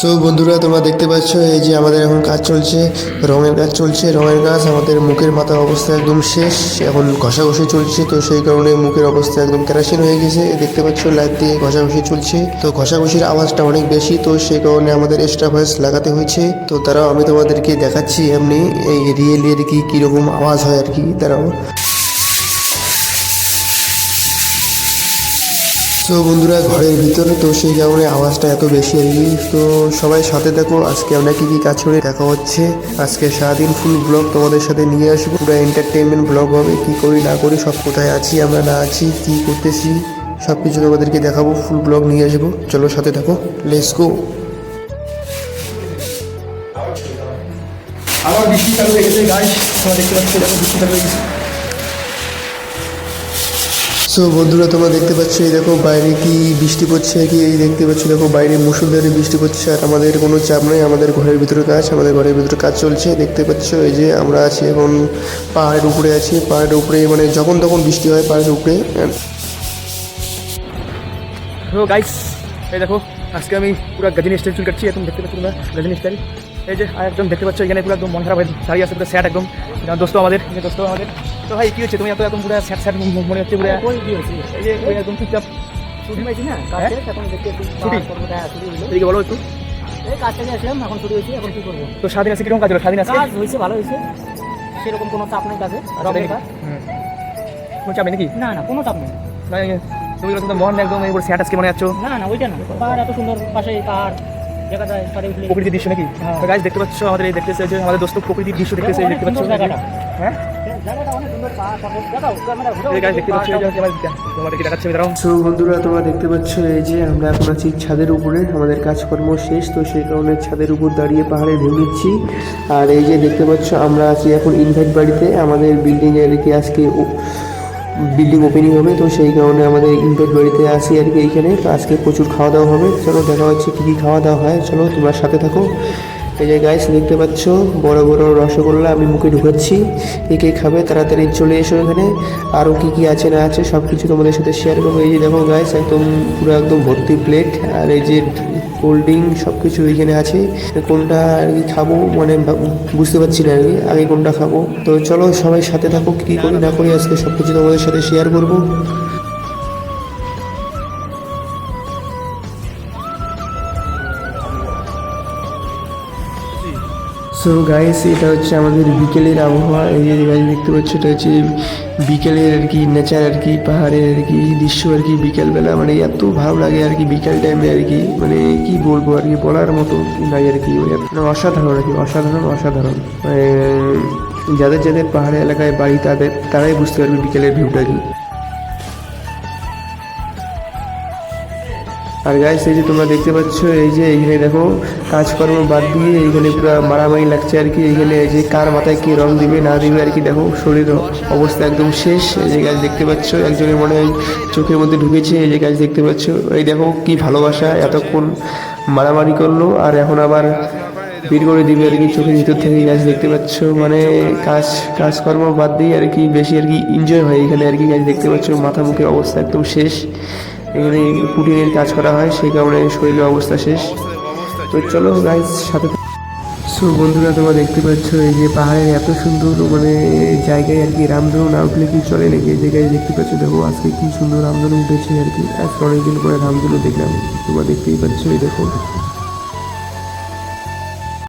So বন্ধুরা, তোমরা দেখতে পাচ্ছ এই যে আমাদের এখন কাজ চলছে, রঙের কাজ চলছে, রঙের কাজ, আমাদের মুখের মাথার অবস্থা একদম শেষ, এখন ঘষাঘষি চলছে, তো সেই কারণে মুখের অবস্থা একদম কেরাসিন হয়ে গেছে দেখতে পাচ্ছ লাইট দিয়ে ঘষাঘষি চলছে, তো ঘষাঘষির আওয়াজটা অনেক বেশি, তো সেই কারণে আমাদের এক্সট্রা ভয়েস লাগাতে হয়েছে, তো তারাও আমি তোমাদেরকে দেখাচ্ছি এমনি, এই রিয়েলি আর কি, কীরকম আওয়াজ হয় আর কি, তারাও। তো বন্ধুরা, ঘরের ভিতরে তো সেই কারণে আওয়াজটা এত বেশি কি। তো সবাই সাথে দেখো আজকে আমরা কি কি কাজ করে দেখা হচ্ছে। আজকে সারাদিন ফুল ব্লগ তোমাদের সাথে নিয়ে আসব। পুরো এন্টারটেনমেন্ট ব্লগ হবে, কি করি না করি, সব কোথায় আছি, আমরা না আছি, কি করতেছি সব কিছু তোমাদেরকে দেখাবো ফুল ব্লগ নিয়ে আসব। চলো সাথে দেখো লেটস গো আবার বৃষ্টি চালু হয়ে গেছে গাছ তোমরা দেখতে পাচ্ছ, দেখো বৃষ্টি চালু হয়ে গেছে। সো বন্ধুরা, তোমরা দেখতে পাচ্ছ, এই দেখো বাইরে কি বৃষ্টি পড়ছে, কি এই দেখতে পাচ্ছ দেখো বাইরে মুসুলধারে বৃষ্টি পড়ছে, আর আমাদের কোনো চাপ নেই, আমাদের ঘরের ভিতরে কাজ, আমাদের ঘরের ভিতরে কাজ চলছে। দেখতে পাচ্ছ, এই যে আমরা আছি এখন পাহাড়ের উপরে আছি, পাহাড়ের উপরে মানে যখন তখন বৃষ্টি হয় পাহাড়ের উপরে। গাইস এই দেখো, আজকে আমি পুরো গাজিনী স্টাইল চুল কাটছি, এখন দেখতে পাচ্ছি তোমরা গাজিনী স্টাইল। এই যে একদম দেখতে পাচ্ছ এখানে পুরো একদম মন খারাপ হয়ে দাঁড়িয়ে আছে পুরো স্যাট একদম। দোস্ত আমাদের দোস্ত আমাদের। তো ভাই কি হচ্ছে? তুমি এত একদম পুরো স্যাট স্যাট মনে হচ্ছে পুরো। দিয়েছি। এই যে একদম চুপচাপ। ছুটি পাইছি না? কাজ হ্যাঁ? এখন দেখতে ছুটি? হ্যাঁ, বলো একটু। এই কাজ থেকে আসলাম এখন ছুটি হয়েছে এখন কি করব? তো স্বাধীন আছে কীরকম কাজ হলো? স্বাধীন আছে? কাজ হয়েছে ভালো হয়েছে। সেরকম কোনো চাপ নেই কাজে রঙের কাজ। কোনো চাপ নাকি? না না কোনো চাপ নেই। তুমি মন একদম এই স্যাট আজকে মনে যাচ্ছ না না ওইটা না। পাহাড় এত সুন্দর পাশে পাহাড়। প্রকৃতির দৃশ্য নাকি? হ্যাঁ। তো গাইজ দেখতে পাচ্ছ আমাদের এই দেখতেছে যে আমাদের দোস্ত প্রকৃতির দৃশ্য দেখতেছে দেখতে পাচ্ছ। হ্যাঁ? দেখতে সো বন্ধুরা তোমরা দেখতে পাচ্ছ এই যে আমরা এখন আছি ছাদের উপরে। আমাদের কাজকর্ম শেষ তো সেই কারণে ছাদের উপর দাঁড়িয়ে পাহাড়ে নিচ্ছি। আর এই যে দেখতে পাচ্ছ আমরা আছি এখন ইনভাইট বাড়িতে। আমাদের বিল্ডিং এর কি আজকে বিল্ডিং ওপেনিং হবে, তো সেই কারণে আমাদের ইনভাইট বাড়িতে আসি আর কি এইখানে। তো আজকে প্রচুর খাওয়া দাওয়া হবে। চলো দেখা হচ্ছে কী কী খাওয়া দাওয়া হয়। চলো তোমরা সাথে থাকো। এই যে গাইস দেখতে পাচ্ছ, বড় বড় রসগোল্লা আমি মুখে ঢুকাচ্ছি। কে কে খাবে তাড়াতাড়ি চলে এসো এখানে। আরও কি কি আছে না আছে সব কিছু তোমাদের সাথে শেয়ার করব। এই যে দেখো গাইস একদম পুরো একদম ভর্তি প্লেট আর এই যে কোল্ড ড্রিঙ্ক সব কিছু এখানে আছে। কোনটা আর কি খাব মানে বুঝতে পারছি না আর কি, আগে কোনটা খাব। তো চলো সবাই সাথে থাকো কী করি না করি আজকে সব কিছু তোমাদের সাথে শেয়ার করব। সো গাইস এটা হচ্ছে আমাদের বিকেলের আবহাওয়া। এই যে গাইস দেখতে পাচ্ছ, এটা হচ্ছে বিকেলের আর কি নেচার আর কি, পাহাড়ের আর কি দৃশ্য আর কি বিকেলবেলা। মানে এত ভালো লাগে আর কি বিকেল টাইমে আর কি। মানে কি বলব আর কি, বলার মতো নাই আর কি। মানে অসাধারণ আর কি, অসাধারণ অসাধারণ। মানে যাদের যাদের পাহাড়ি এলাকায় বাড়ি, তাদের, তারাই বুঝতে পারবে বিকেলের ভিউটা কি। আর গাইস এই যে তোমরা দেখতে পাচ্ছ, এই যে এইখানে দেখো, কাজকর্ম বাদ দিয়ে এইখানে পুরো মারামারি লাগছে আর কি। এইখানে এই যে কার মাথায় কি রং দিবে, না দিবে আর কি, দেখো, শরীর অবস্থা একদম শেষ। এই যে গাছ দেখতে পাচ্ছ, একজনের মনে হয় চোখের মধ্যে ঢুকেছে। এই যে গাছ দেখতে পাচ্ছ, এই দেখো কি ভালোবাসা, এতক্ষণ মারামারি করল, আর এখন আবার বের করে দিবে আর কি চোখের ভিতর থেকে। গাছ দেখতে পাচ্ছ মানে কাজ, কাজকর্ম বাদ দিয়ে আর কি বেশি আর কি এনজয় হয় এখানে আর কি। গাছ দেখতে পাচ্ছ মাথা মুখের অবস্থা একদম শেষ। এখানে কুটিরের কাজ করা হয়, সেই কারণে শরীরের অবস্থা শেষ। তো চলো গাইজ সাথে সো বন্ধুরা, তোমরা দেখতে পাচ্ছ এই যে পাহাড়ের এত সুন্দর মানে জায়গায় আর কি রামধনু না উঠলে কি চলে নাকি? এই জায়গায় দেখতে পাচ্ছ, দেখো আজকে কি সুন্দর রামধনু উঠেছে আর কি। আজকে অনেকদিন পরে রামধনু দেখলাম। তোমরা দেখতেই পাচ্ছ, এই দেখো।